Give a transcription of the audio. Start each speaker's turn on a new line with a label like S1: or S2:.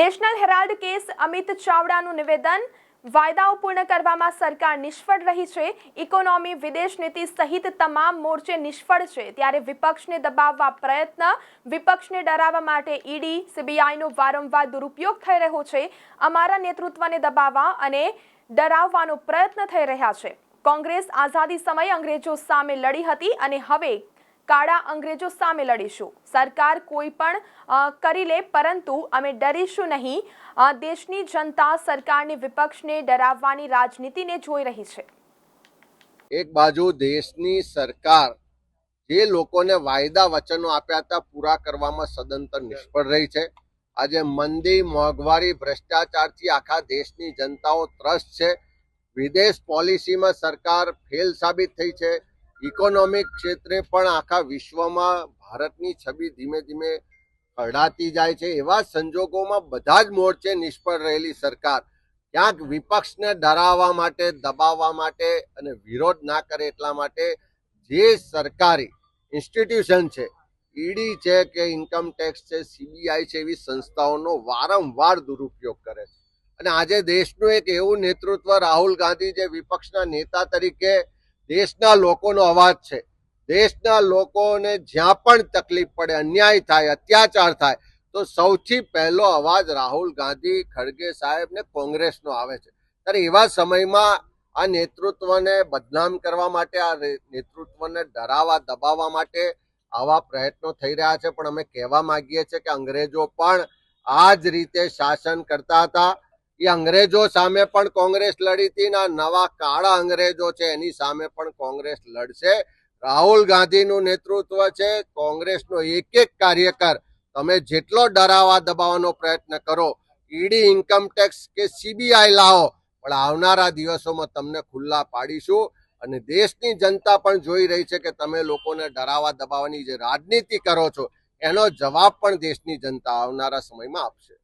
S1: National Herald case Amit ચાવડાનું નિવેદન. વાયદાઓ પૂર્ણ કરવામાં સરકાર નિષ્ફળ રહી છે. ઇકોનોમી, વિદેશ નીતિ સહિત તમામ મોરચે નિષ્ફળ છે. ત્યારે વિપક્ષને દબાવવા પ્રયત્ન, વિપક્ષને ડરાવવા માટે ઈડી, સીબીઆઈનો વારંવાર દુરુપયોગ થઈ રહ્યો છે. અમારા નેતૃત્વને દબાવવા અને ડરાવવાનો પ્રયત્ન થઈ રહ્યા છે. કોંગ્રેસ આઝાદી સમયે અંગ્રેજો સામે લડી હતી અને હવે કાળા અંગ્રેજો સામે લડીશું. સરકાર કોઈ પણ કરી લે, પરંતુ અમે ડરીશું નહીં. દેશની જનતા સરકારની વિપક્ષને ડરાવવાની રાજનીતિને જોઈ રહી છે.
S2: એક બાજુ દેશની સરકાર જે લોકોને વાયદા વચનો આપ્યા હતા, પૂરા કરવામાં સદંતર નિષ્ફળ રહી છે. આજે મંદી, મોંઘવારી, ભ્રષ્ટાચારથી આખા દેશની જનતાઓ ત્રસ્ત છે. વિદેશ પોલિસીમાં સરકાર ફેલ સાબિત થઈ છે. ઇકોનોમિક ક્ષેત્રે પણ આખા વિશ્વમાં ભારતની છબી ધીમે ધીમે ખરડાતી જાય છે. એવા સંજોગોમાં બધા જ મોરચે નિષ્ફળ રહેલી સરકાર ક્યાંક વિપક્ષને ડરાવવા માટે, દબાવવા માટે અને વિરોધ ના કરે એટલા માટે જે સરકારી ઇન્સ્ટિટ્યુશન છે, ઈડી છે કે ઇન્કમ ટેક્સ છે, સીબીઆઈ છે, એવી સંસ્થાઓનો વારંવાર દુરુપયોગ કરે છે. અને આજે દેશનું એક એવું નેતૃત્વ રાહુલ ગાંધી જે વિપક્ષના નેતા તરીકે દેશના લોકોનો અવાજ છે. દેશના લોકોને જ્યાં પણ તકલીફ પડે, અન્યાય થાય, અત્યાચાર થાય, તો સૌથી પહેલો અવાજ રાહુલ ગાંધી, ખડગે સાહેબ ને કોંગ્રેસનો આવે છે. ત્યારે એવા સમયમાં આ નેતૃત્વને બદનામ કરવા માટે, આ નેતૃત્વને ડરાવવા, દબાવવા માટે આવા પ્રયત્નો થઈ રહ્યા છે. પણ અમે કહેવા માંગીએ છીએ કે અંગ્રેજો પણ આ જ રીતે શાસન કરતા હતા. એ અંગ્રેજો સામે પણ કોંગ્રેસ લડી હતી આ નવા કાળા અંગ્રેજો છે, એની સામે પણ કોંગ્રેસ લડશે. રાહુલ ગાંધીનું નેતૃત્વ છે, કોંગ્રેસનો એક એક કાર્યકર તમે જેટલો ડરાવા દબાવવાનો પ્રયત્ન કરો, ઈડી ઇન્કમટેક્સ કે સીબીઆઈ લાવો, પણ આવનારા દિવસોમાં તમને ખુલ્લા પાડીશું. અને દેશની જનતા પણ જોઈ રહી છે કે તમે લોકોને ડરાવા દબાવવાની જે રાજનીતિ કરો છો, એનો જવાબ પણ દેશની જનતા આવનારા સમયમાં આપશે.